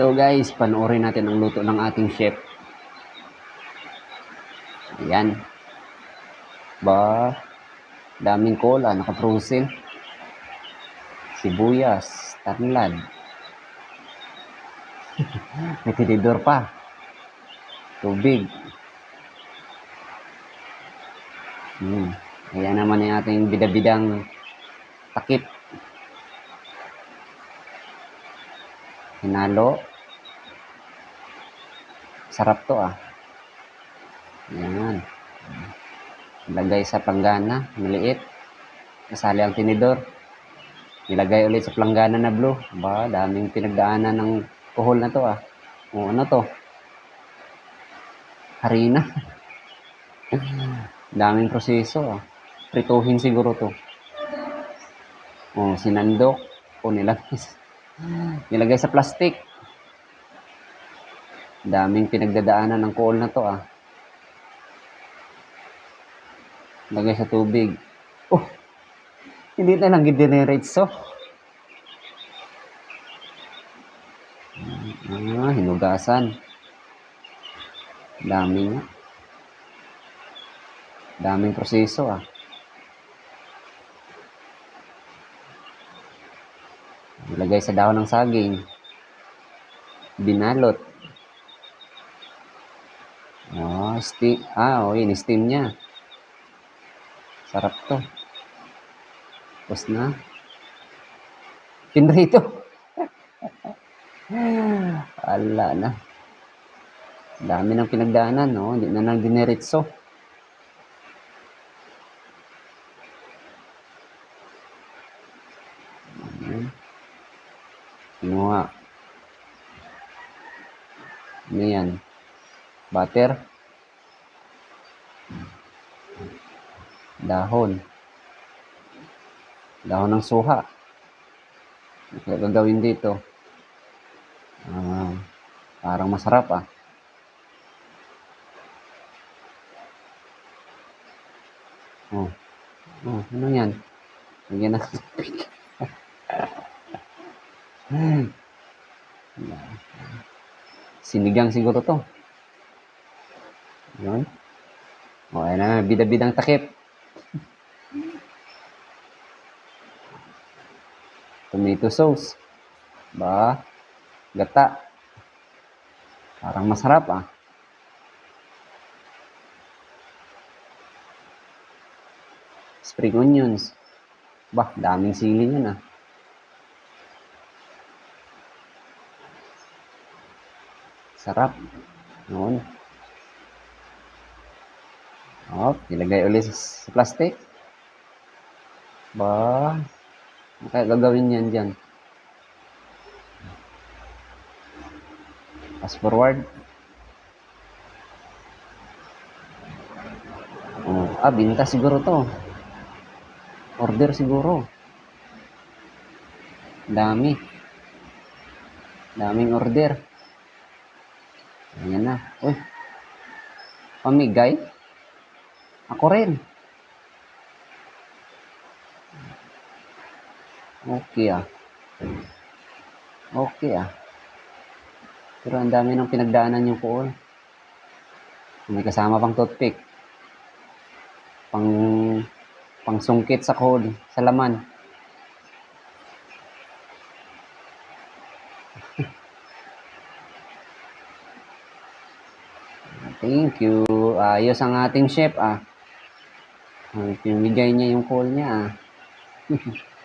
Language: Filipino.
So guys, panoorin natin ang luto ng ating chef. Ayan. Ba, daming cola, naka-frozen. Sibuyas, tanlad. May tinidor pa. Tubig. Hmm. Ayan naman yung ating bidabidang takip. Hinalo. Sarap to ah. Ayan. Ilagay sa planggana, maliit. Nasali ang tinidor. Ilagay ulit sa planggana na blue. Ba, daming pinagdaanan ng kuhol na to ah. O ano to? Harina. daming proseso ah. Prituhin siguro to. O, sinandok. O, nilagay sa, nilagay sa plastic. Daming pinagdadaanan ng kuhol na to ah. Lagay sa tubig. Oh, hindi na lang so. Ah, hinugasan. Dami nga. Daming proseso ah. Ilagay sa dahon ng saging. Binalot. Oh, steam. Ah, oh, yun, steam niya. Sarap to. Tapos na. Pinrito. Ala na. Dami ng pinagdaanan, no? Hindi na nang dineritso. Kinuha. Ano yan? Butter. Dahon. Dahon ng suha. Kaya gagawin dito. Ah, parang masarap ah. Oh. Oh, ano yan? Lagyan na. Sinigang siguro to. Yun. O, ayan na. Bida-bidang takip. Tomato sauce. Ba? Gata. Parang masarap ah. Spring onions. Bah, daming sili niyan ah. Sarap. Noon. Oh, ilagay ulit sa, plastic. Ba, kaya gagawin yan dyan. Fast forward. Oh, ah, binta siguro to. Order siguro. Dami. Daming order. Ayan na. Uy. Pamigay. Ako rin. Okay ah. Okay ah. Pero ang dami ng pinagdaanan yung pool. May kasama pang toothpick. Pang pangsungkit sa code, sa laman. Thank you. Ayos ang ating chef ah. Ay, Pinigay niya yung call niya ah.